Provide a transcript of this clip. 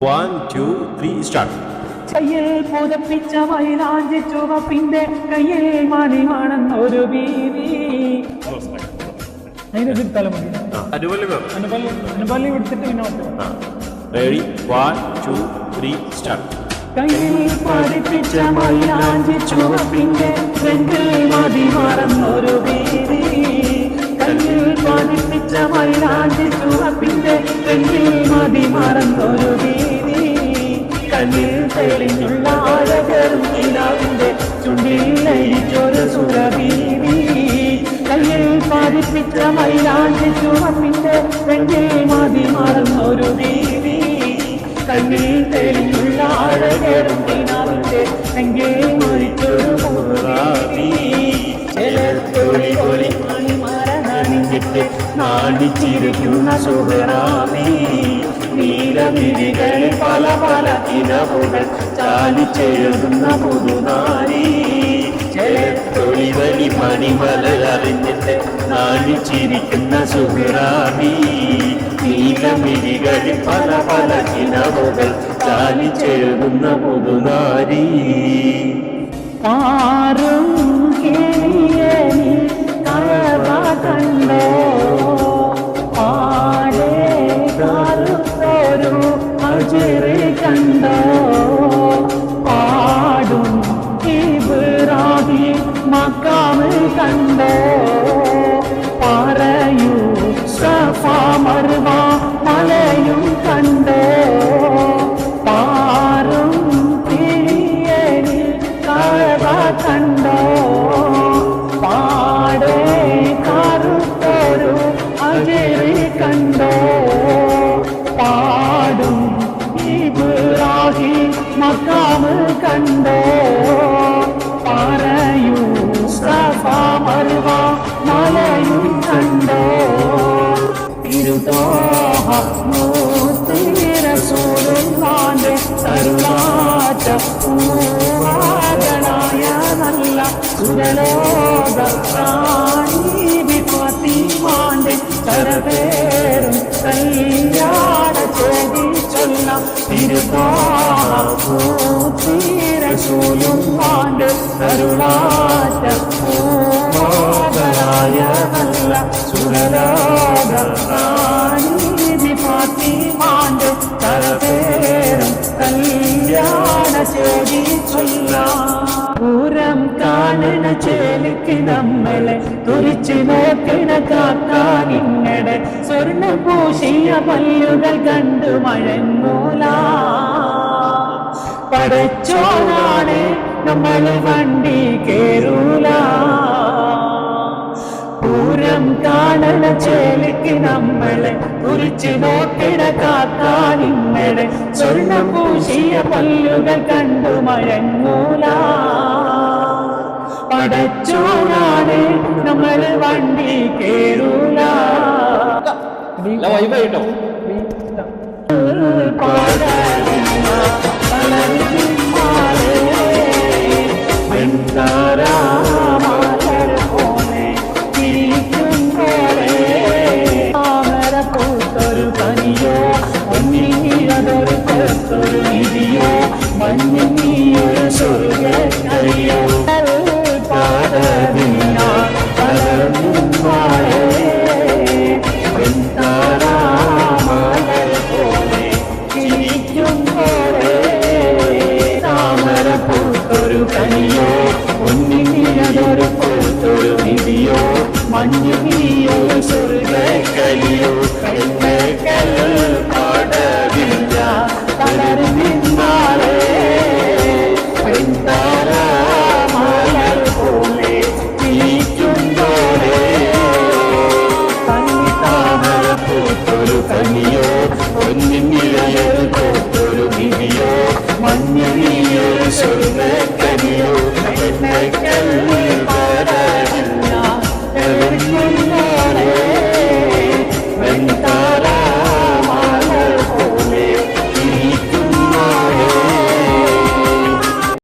One two three start കയ്യിൽ പുതപ്പിച്ച മൈലാഞ്ചി ചുവപ്പിന്റെ കയ്യിൽ മണിമാണെന്നൊരു ബീവി. അതിന് എടുത്താലും മതി അതുപോലെ അനുപല്ലി അനുപല്ലി എടുത്തിട്ട് പിന്നെ ready one two three start കയ്യിൽ പതിപ്പിച്ച മൈലാഞ്ചി ചുവപ്പിന്റെ ഫ്രണ്ടിൽ മതി ബീവി. കയ്യിൽ പതിപ്പിച്ച മൈലാഞ്ചി ചുവപ്പിന്റെ ഫ്രണ്ടിൽ മതി മറന്നൊരു ബീവി ആഴകരും കിനാവിന്റെ ചുണ്ടിൽ ലയിച്ചൊരു സുരബീവി കയ്യിൽ പതിപ്പിച്ച മൈലാഞ്ചി ചുവപ്പിന്റെ ഫ്രണ്ടിൽ മതി മറന്നൊരു ബീവി കണ്ണിൽ തെളിഞ്ഞുള്ള ആഴകരും കിനാവിന്റെ എങ്കിൽ മരിച്ചൊരു പൂർവാവി ചിലത്തൊളി പൊളി മണിമരണിഞ്ഞിട്ട് നാടിച്ചിരിക്കുന്ന സുഹറാമി നീലമിഴികളിൽ പല പല ഇനവുകൾ ചാലിച്ചെഴുതുന്ന പുതുനാരി. ചിലത്തൊളി വലി മണിമല അറിഞ്ഞിട്ട് നാണിച്ചിരിക്കുന്ന സുഹറാമി നീലമിഴികളിൽ പല പല ഇനവുകൾ ചാലിച്ചെഴുതുന്ന പുതുനാരി. പാറും കണ്ടോ പൂവാദനായ നല്ല സുരലോക റാണി ഫാത്തിമാന്റെ ചരപേരും കല്യാണ ചോദി ചൊല്ല. തിരുദോഹ പാണ്ട് കരുണാറ്റ പൂവാദനായ നല്ല സുരലോക ചൊല്ല പൂരം കാണണ ചേലിക്ക് നമ്മളെ തുറിച്ചു നോക്കണ കാക്കാനിങ്ങടെ സ്വർണ പൂശിയ പല്ലുകൾ കണ്ടു മഴങ്ങൂല പടച്ചോനാണ് നമ്മൾ വണ്ടി കേറൂല. കാണണ ചേലിക്ക് നമ്മളെ കുറിച്ച് നോക്കിട കാക്കാനിങ്ങളെ സ്വർണ പൂശിയ പല്ലുകൾ കണ്ടു മഴങ്ങൂല. പടച്ചോനാണ് നമ്മൾ വണ്ടി കേറൂല. വൈബായിട്ടോ കൊത്തൊരു നിധിയോ മഞ്ഞിയൊരു സ്വർഗ ഒരു കനിയോ ഒന്നിനിഴതൊരു പൂത്തൊരു നിധിയോ മഞ്ഞു നീയൊരു സ്വർഗ കരിയോ കണ്ണ one